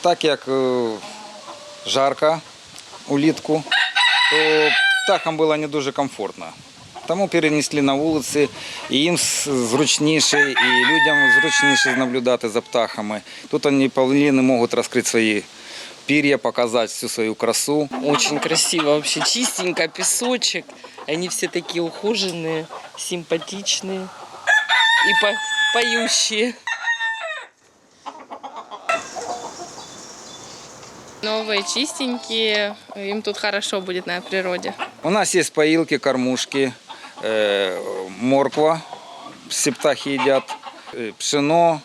так як е, жарко улітку, то птахам було не дуже комфортно. Тому перенесли на вулиці, і їм зручніше, і людям зручніше наблюдати за птахами. Тут вони павліни можуть розкрити свої пір'я, показати всю свою красу. Очень красиво вообще, чистенько, песочек. Они все такие ухоженные, симпатичные и по- поющие. Новые, чистенькие, им тут хорошо будет на природе. У нас є поїлки, кормушки, е, морква, всі птахи їдять, е, пшено,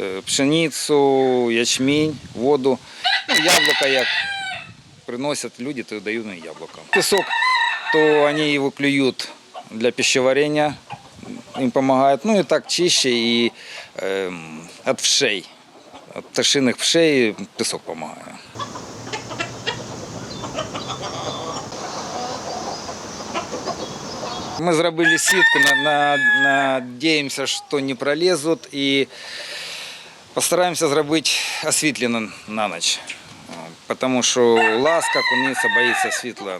е, пшеницю, ячмінь, воду. Ну, яблука як приносять люди, то дають на яблука. Пісок, то вони його клюють для пищеварення, їм допомагають. Ну і так чище і від вшей. Від пташиних вшей пісок допомагає. Ми зробили сітку, на, на, надіємося, що не пролізуть і постараємося зробити освітлено на ніч. О, Тому що ласка, куниця боїться світла.